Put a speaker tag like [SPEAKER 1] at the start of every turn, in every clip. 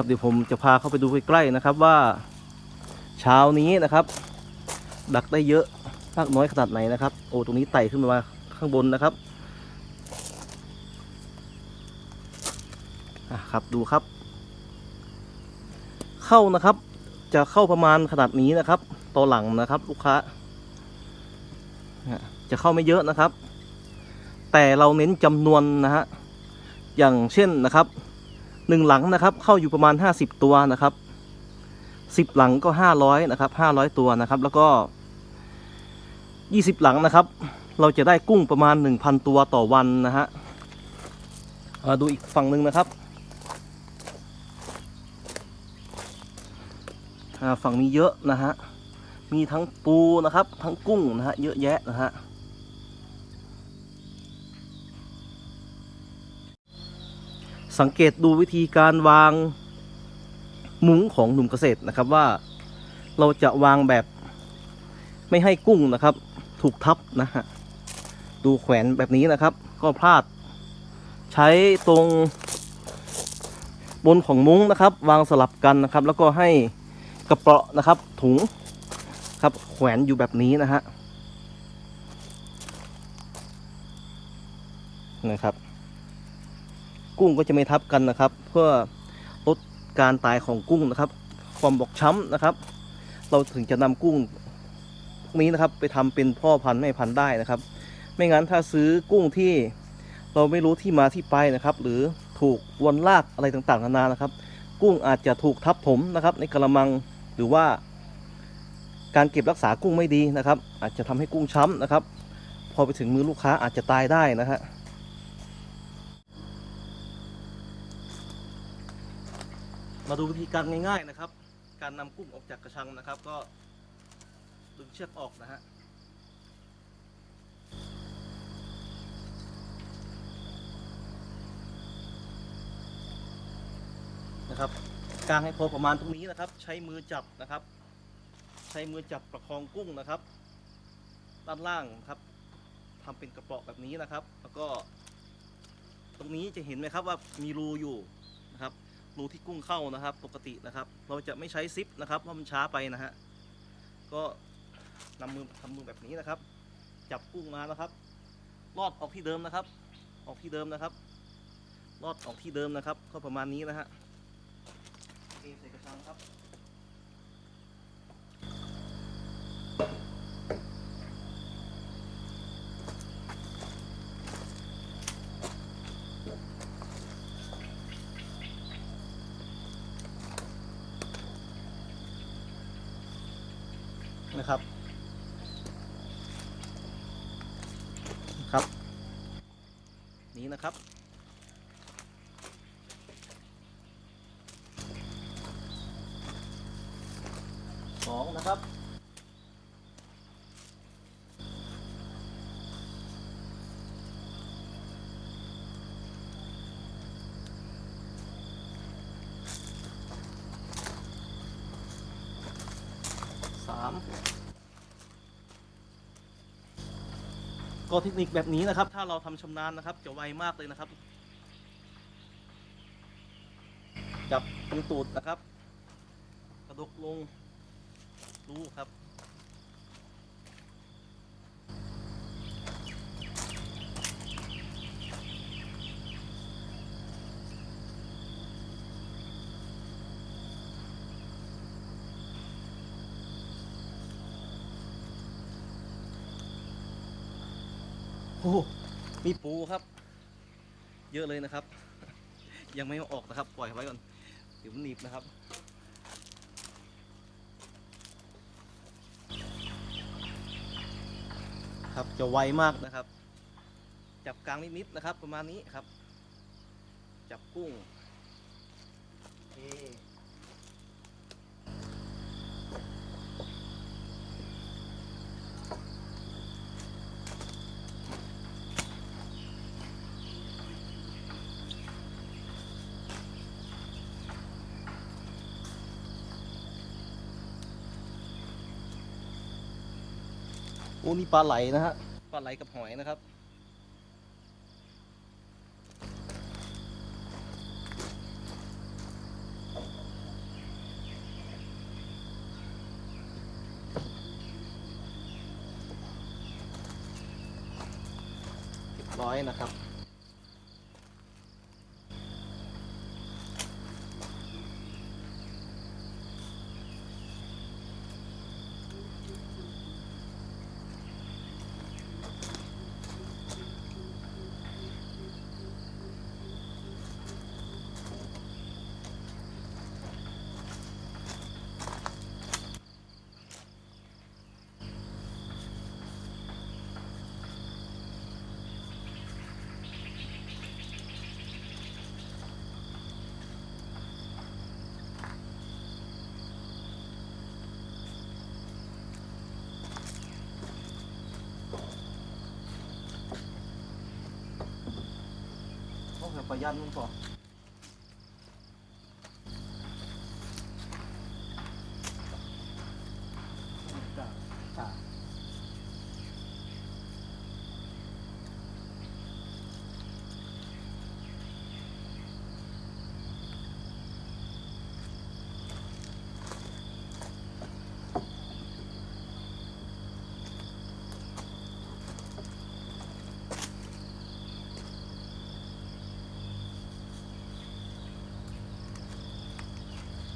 [SPEAKER 1] ครับเดี๋ยวผมจะพาเข้าไปดูใกล้ๆนะครับว่าเช้านี้นะครับ ดักได้เยอะมากน้อยขนาดไหนนะครับ โอ้ตรงนี้ไต่ขึ้นมาข้างบนนะครับอะครับดูครับ เข้านะครับ จะเข้าประมาณขนาดนี้นะครับต่อหลังนะครับ ลูกค้าจะเข้าไม่เยอะนะครับ แต่เราเน้นจำนวนนะฮะอย่างเช่นนะครับ หนึ่งหลังนะครับ เข้าอยู่ประมาณ 50 ตัวนะครับสิบหลังก็ 500นะครับ500 ตัวนะครับ แล้วก็ 20 หลังนะครับ เราจะได้กุ้งประมาณ 1,000 ตัวต่อวันนะฮะเอ่อดูอีกฝั่งหนึ่งนะครับฝั่งนี้เยอะนะฮะมีทั้งปูนะครับ ทั้งกุ้งนะฮะเยอะแยะนะฮะ สังเกตดูวิธีการวางมุ้งของหนุ่มเกษตรนะครับว่าเราจะวางแบบไม่ให้กุ้งนะครับ ถูกทับนะฮะดูแขวนแบบนี้นะครับ ก็พลาด ใช้ตรงบนของมุ้งนะครับ วางสลับกันนะครับ แล้วก็ให้กระเปาะนะครับถุงครับแขวนอยู่แบบนี้นะฮะนะครับ กุ้งก็จะไม่ทับกันนะครับ เพื่อลดการตายของกุ้งนะครับ ความบอบช้ำนะครับ เราถึงจะนำกุ้งพวกนี้นะครับ ไปทำเป็นพ่อพันธุ์แม่พันธุ์ได้นะครับ ไม่งั้นถ้าซื้อกุ้งที่เราไม่รู้ที่มาที่ไปนะครับ หรือถูกวนลากอะไรต่างๆนานานะครับ กุ้งอาจจะถูกทับถมนะครับ ในกระมังหรือว่า การเก็บรักษากุ้งไม่ดีนะครับ อาจจะทำให้กุ้งช้ำนะครับ พอไปถึงมือลูกค้าอาจจะตายได้นะฮะ มาดูวิธีการง่ายๆนะครับ การนำกุ้งออกจากกระชังนะครับ ก็ดึงเชือกออกนะฮะนะครับกางให้พอประมาณตรงนี้นะครับ ใช้มือจับนะครับ ใช้มือจับประคองกุ้งนะครับ ด้านล่างครับทำเป็นกระเป๋อแบบนี้นะครับ แล้วก็ ตรงนี้จะเห็นไหมครับว่ามีรูอยู่นะครับ รูที่กุ้งเข้านะครับ ปกตินะครับ เราจะไม่ใช้ซิปนะครับเพราะมันช้าไปนะฮะก็นำมือทำมือแบบนี้นะครับ จับกุ้งมานะครับ ลอดออกที่เดิมนะครับ ออกที่เดิมนะครับ ลอดออกที่เดิมนะครับ ก็ประมาณนี้นะฮะเทใส่กระชังครับ นะครับครับ นี้นะครับ สองนะครับามก็เทคนิคแบบนี้นะครับ ถ้าเราทำชำนาญนะครับ จะไวมากเลยนะครับ จับตรงตูดนะครับ กระดกลงดูครับ โอ้มีปูครับ เยอะเลยนะครับ ยังไม่ออกนะครับ ปล่อยไว้ก่อนเดี๋ยวมันหนีบนะครับ ครับจะไวมากนะครับ จับกลางนิดๆนะครับ ประมาณนี้ครับ จับกุ้งโอเค โอ้นี่ปลาไหลนะฮะ ปลาไหลกับหอยนะครับ เรียบร้อยนะครับ ต้องแบบประหยัดมันก่อนจ้ะจ้ะอ่า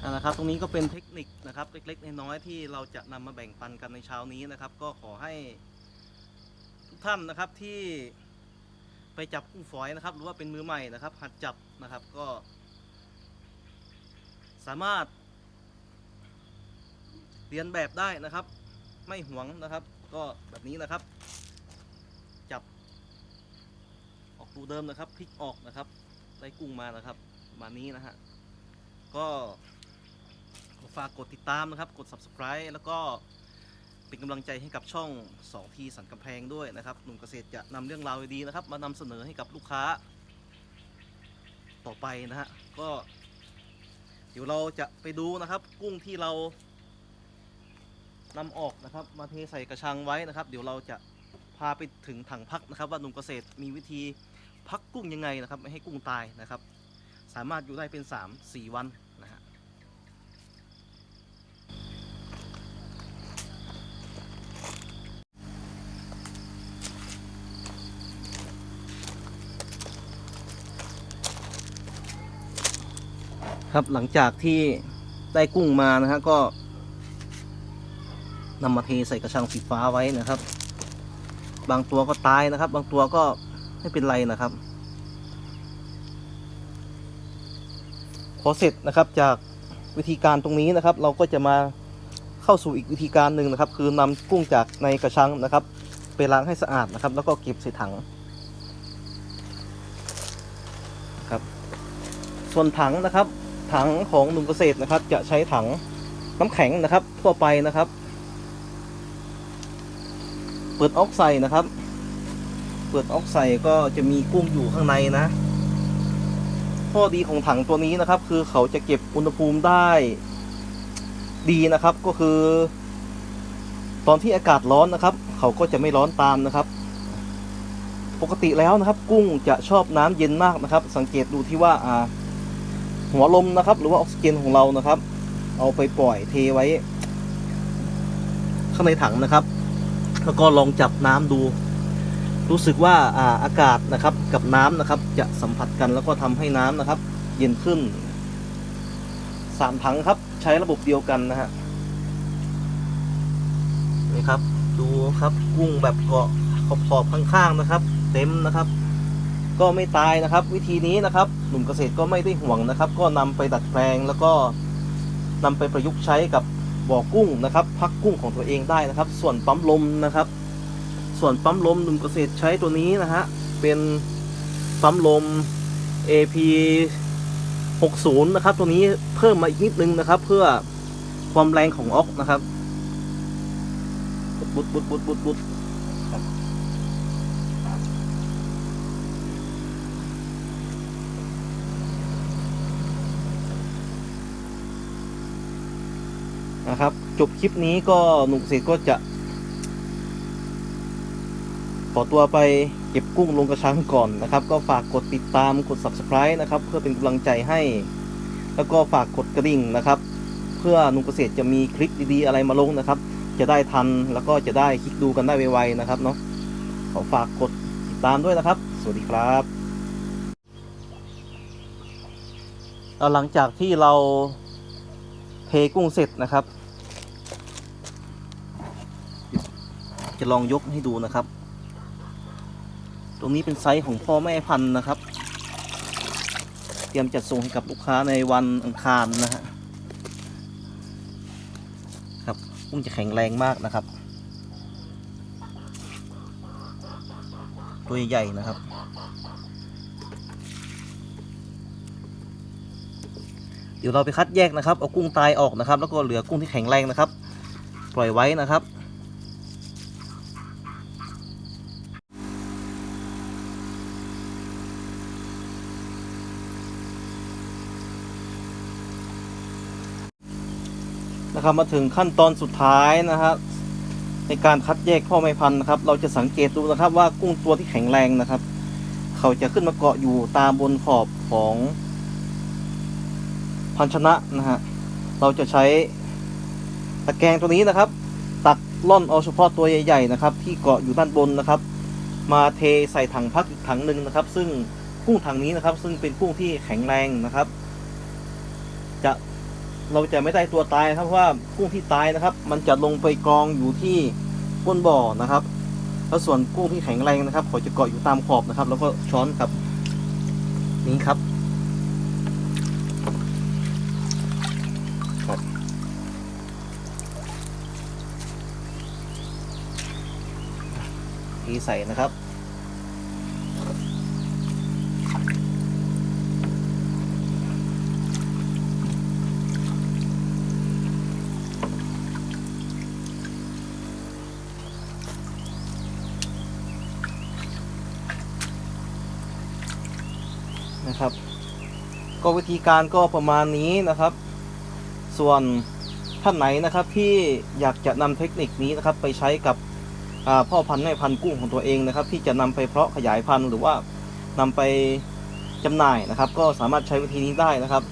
[SPEAKER 1] นะครับ ตรงนี้ก็เป็นเทคนิคนะครับเล็กๆน้อยๆที่เราจะนำมาแบ่งปันกันในเช้านี้นะครับ ก็ขอให้ทุกท่านนะครับที่ไปจับกุ้งฝอยนะครับ หรือว่าเป็นมือใหม่นะครับ หัดจับนะครับก็ สามารถ เรียนแบบได้นะครับ ไม่หวงนะครับ ก็แบบนี้นะครับ จับ ออกตูเดิมนะครับพลิกออกนะครับได้กุ้งมานะครับประมาณนี้นะฮะก็ ฝากกดติดตามนะครับ กด subscribe แล้วก็เป็นกำลังใจให้กับช่อง2ทีสันกำแพงด้วยนะครับ หนุ่มเกษตรจะนำเรื่องราวดีๆนะครับ มานำเสนอให้กับลูกค้า ต่อไปนะฮะ ก็ เดี๋ยวเราจะไปดูนะครับ กุ้งที่เรานำออกนะครับ มาเทใส่กระชังไว้นะครับ เดี๋ยวเราจะพาไปถึงถังพักนะครับ ว่าหนุ่มเกษตรมีวิธีพักกุ้งยังไงนะครับ ไม่ให้กุ้งตายนะครับ สามารถอยู่ได้เป็น 3-4 วัน ครับหลังจากที่ได้กุ้งมานะฮะก็นำมาเทใส่กระชังสีฟ้าไว้นะครับ บางตัวก็ตายนะครับ บางตัวก็ไม่เป็นไรนะครับ พอเสร็จนะครับจากวิธีการตรงนี้นะครับ เราก็จะมาเข้าสู่อีกวิธีการหนึ่งนะครับ คือนำกุ้งจากในกระชังนะครับ ไปล้างให้สะอาดนะครับ แล้วก็เก็บใส่ถังครับ ส่วนถังนะครับ ถังของหนุ่มเกษตรนะครับ จะใช้ถังน้ำแข็งนะครับ ทั่วไปนะครับ เปิดออกใส่นะครับ เปิดออกใส่ก็จะมีกุ้งอยู่ข้างในนะ ข้อดีของถังตัวนี้นะครับ คือเขาจะเก็บอุณหภูมิได้ดีนะครับก็คือ ตอนที่อากาศร้อนนะครับ เขาก็จะไม่ร้อนตามนะครับ ปกติแล้วนะครับ กุ้งจะชอบน้ำเย็นมากนะครับ สังเกตดูที่ว่าอ่า หัวลมนะครับ หรือว่าออกซิเจนของเรานะครับ เอาไปปล่อยเทไว้ ข้างในถังนะครับ แล้วก็ลองจับน้ำดู รู้สึกว่าอาอากาศนะครับ กับน้ำนะครับ จะสัมผัสกันแล้วก็ทำให้น้ำนะครับ เย็นขึ้นสามถังครับ ใช้ระบบเดียวกันนะฮะนี่ครับ ดูครับกุ้งแบบเกาะขอบๆข้างๆนะครับ เต็มนะครับ ก็ไม่ตายนะครับ วิธีนี้นะครับหนุ่มเกษตรก็ไม่ได้ห่วงนะครับ ก็นำไปดัดแปลงแล้วก็นำไปประยุกต์ใช้กับบ่อกุ้งนะครับพักกุ้งของตัวเองได้นะครับ ส่วนปั๊มลมนะครับ ส่วนปั๊มลมหนุ่มเกษตรใช้ตัวนี้นะฮะเป็นปั๊มลม AP 60 นะครับ ตัวนี้เพิ่มมาอีกนิดนึงนะครับ เพื่อความแรงของออกนะครับบุดบุดบุดบุดบุด นะครับ จบคลิปนี้ก็หนุ่มเกษตรก็จะขอตัวไปเก็บกุ้งลงกระชังก่อนนะครับ ก็ฝากกดติดตามกด subscribe นะครับ เพื่อเป็นกำลังใจให้ แล้วก็ฝากกดกระดิ่งนะครับ เพื่อนุ่มเกษตรจะมีคลิปดีๆอะไรมาลงนะครับ จะได้ทันแล้วก็จะได้คลิกดูกันได้ไวๆนะครับเนาะขอฝากกดติดตามด้วยนะครับ สวัสดีครับหลังจากที่เรา กุ้งเสร็จนะครับ จะลองยกให้ดูนะครับ ตรงนี้เป็นไซส์ของพ่อแม่พันธุ์นะครับ เตรียมจัดส่งให้กับลูกค้าในวันอังคารนะฮะครับกุ้งจะแข็งแรงมากนะครับ ตัวใหญ่ๆนะครับ ดี๋ยวเราไปคัดแยกนะครับเอากุ้งตายออกนะครับ แล้วก็เหลือกุ้งที่แข็งแรงนะครับ ปล่อยไว้นะครับ นะครับมาถึงขั้นตอนสุดท้ายนะครับในการคัดแยกพ่อแม่พันธุ์นะครับ เราจะสังเกตดูนะครับว่ากุ้งตัวที่แข็งแรงนะครับ เขาจะขึ้นมาเกาะอยู่ตามบนขอบของ พันชนะนะฮะ เราจะใช้ตะแกรงตัวนี้นะครับ ตักล่อนเอาเฉพาะตัวใหญ่ๆนะครับ ที่เกาะอยู่ด้านบนนะครับ มาเทใส่ถังพักอีกถังหนึ่งนะครับ ซึ่งกุ้งถังนี้นะครับ ซึ่งเป็นกุ้งที่แข็งแรงนะครับ จะเราจะไม่ได้ตัวตายครับเพราะว่ากุ้งที่ตายนะครับ มันจะลงไปกองอยู่ที่ก้นบ่อนะครับแล้วส่วนกุ้งที่แข็งแรงนะครับเขาจะเกาะอยู่ตามขอบนะครับ แล้วก็ช้อนกับนี้ครับ ทีใส่นะครับ นะครับ ก็วิธีการก็ประมาณนี้นะครับ ส่วนท่านไหนนะครับที่อยากจะนำเทคนิคนี้นะครับไปใช้กับ พ่อพันธุ์แม่พันธุ์กุ้งของตัวเองนะครับ ที่จะนำไปเพาะขยายพันธุ์หรือว่านำไปจำหน่ายนะครับ ก็สามารถใช้วิธีนี้ได้นะครับ